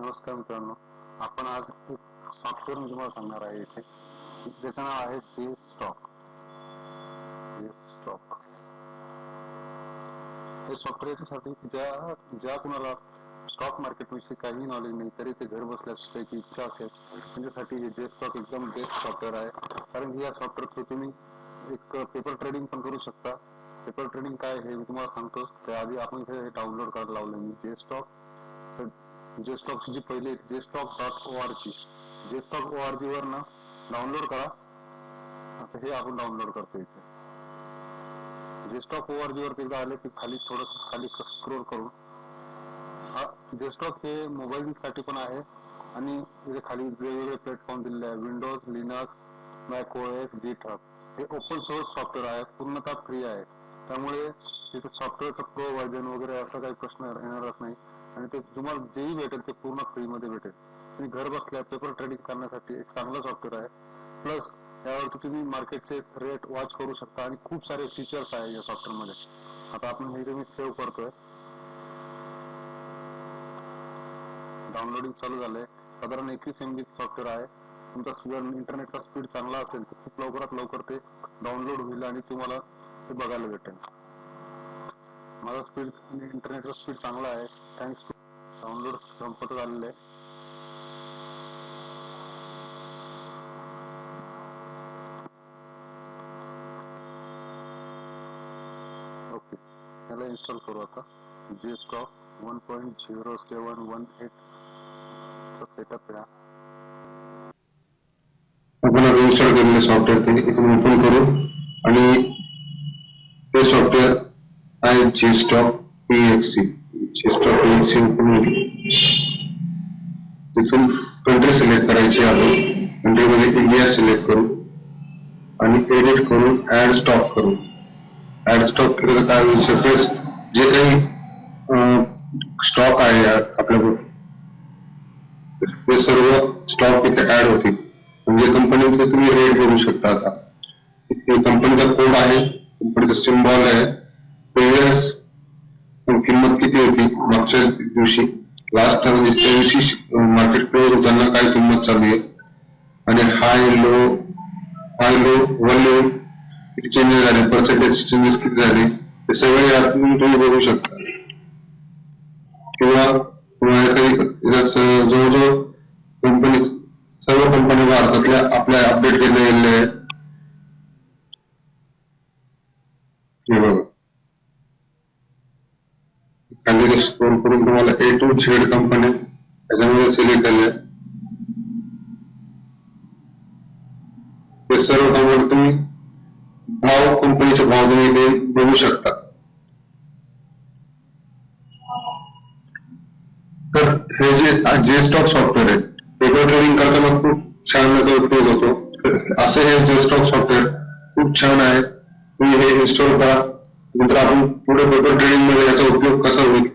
नमस्कार मित्रांनो. आपण आज एक सॉफ्टवेअर मी तुम्हाला सांगणार आहे इथे. ज्याचं नाव आहे जे स्टॉक स्टॉक हे सॉफ्टवेअर याच्यासाठी की ज्या ज्या कुणाला स्टॉक मार्केट विषयी काही नॉलेज नाही, तरी ते घर बसल्यास त्याची इच्छा असेल त्यांच्यासाठी हे जे स्टॉक एकदम बेस्ट सॉफ्टवेअर आहे. कारण की या सॉफ्टवेअर थ्रू तुम्ही एक पेपर ट्रेडिंग पण करू शकता. पेपर ट्रेडिंग काय हे मी तुम्हाला सांगतो. त्याआधी आपण इथे डाउनलोड करायला लावलं मी जे स्टॉक जे स्टॉक जी पहिले J stock dot O R G J stock O R G वर ना डाउनलोड करा. आता हे आपण डाउनलोड करतो इथे. जे स्टॉक ओ आर जी वरती एकदा आले की खाली थोडस खाली स्क्रोल करून. हा जे स्टॉक हे मोबाईल साठी पण आहे. आणि इथे खाली वेगवेगळे प्लॅटफॉर्म दिलेले आहे. Windows Linux Mac O S Git हे ओपन सोर्स सॉफ्टवेअर आहे. पूर्णतः फ्री आहे. त्यामुळे तिथे सॉफ्टवेअरचा प्रो व्हर्जन वगैरे असा काही प्रश्न येणारच नाही. आणि ते तुम्हाला जेही भेटेल ते पूर्ण फ्री मध्ये भेटेल. तुम्ही घर बसल्या पेपर ट्रेडिंग करण्यासाठी एक चांगलं सॉफ्टवेअर आहे. प्लस यावरती तुम्ही मार्केटचे रेट वॉच करू शकता आणि खूप सारे फीचर्स आहे या सॉफ्टवेअरमध्ये. आता आपण हे मी सेव्ह करतोय. डाउनलोडिंग चालू झालंय. साधारण एकवीस एम बी सॉफ्टवेअर आहे. तुमचा जर इंटरनेटचा स्पीड चांगला असेल तर खूप लवकरात लवकर ते डाउनलोड होईल आणि तुम्हाला ते बघायला भेटेल. माझा स्पीड इंटरनेटचा स्पीड चांगला आहे. थँक्स डाउनलोड संपत झालेलं ओके त्याला इन्स्टॉल करू आता. Stock one point zero seven one setup आपण केलेले सॉफ्टवेअर ते इथून ओपन करू. आणि सॉफ्टवेअर स्टॉक पीएक्सी जी स्टॉक पीएक्सी ओपन होईल तिथून कंट्री सिलेक्ट करायची आहे. कंट्रीमध्ये इंडिया सिलेक्ट करू. आणि एडिट करून ऍड स्टॉक करू. ऍड स्टॉक केलं तर काय होईल सगळेच जे काही स्टॉक आहे आपल्या ते सर्व स्टॉक इथे ऍड होतील. म्हणजे कंपनीचे तुम्ही रेट करू शकता आता. कंपनीचा कोड आहे कंपनीचा सिम्बॉल आहे. प्रिव्हियस किंमत किती होती? मागच्या दिवशी लास्ट म्हणजे त्या दिवशी मार्केट क्लोज होताना काय किंमत चालू आहे? आणि high low high low volume किती चेंजेस झाले? पर्सेंटेज चेंजेस किती झाले? ते सगळे यातून तुम्ही बघू शकता. किंवा एखादी जवळजवळ कंपनी सर्व कंपनी भारतातल्या आपल्या अपडेट केल्या गेलेल्या आहेत. हे बघा. तुम्हाला टू कंपनी त्याच्यामध्ये सिलेक्ट केले ते सर्व कामावर तुम्ही भाव कंपनीचे भाव तुम्ही इथे बघू शकता. तर हे जे जे स्टॉक सॉफ्टवेअर आहे पेपर ट्रेडिंग करताना खूप छान उपयोग होतो. असे हे जे स्टॉक सॉफ्टवेअर खूप छान आहे. तुम्ही हे इन्स्टॉल करा. नंतर आपण पुढे पेपर ट्रेडिंगमध्ये याचा उपयोग कसा होईल?